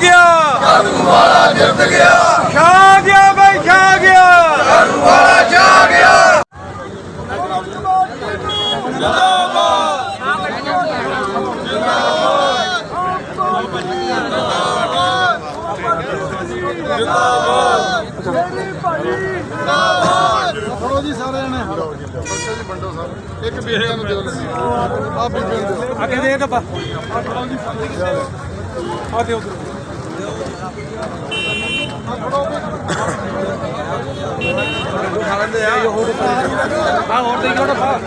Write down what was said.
ਗਿਆ। ਵਾਲਾ ਜਿੱਤ ਗਿਆ ਛਾ ਗਿਆ ਬਈ ਛਾ ਗਿਆ। ਵਾਲਾ ਛਾ ਗਿਆ ਜੀ ਸਾਰੇ ਜਣੇ ਬੱਚੇ ਜੀ ਵੰਡੋ ਸਾਰੇ ਇੱਕ ਬੀਬੀਆਂ ਨੂੰ ਦਿਓ ਆ ਬੀਬੀਆਂ ਨੂੰ ਦਿਓ ਅੱਗੇ ਦੇ ਡੱਬਾ ਆ ਦਿਓ ਆ ਹੋਰ ਦੇ ਕਿਉਂ ਡੱਬਾ ਆਪ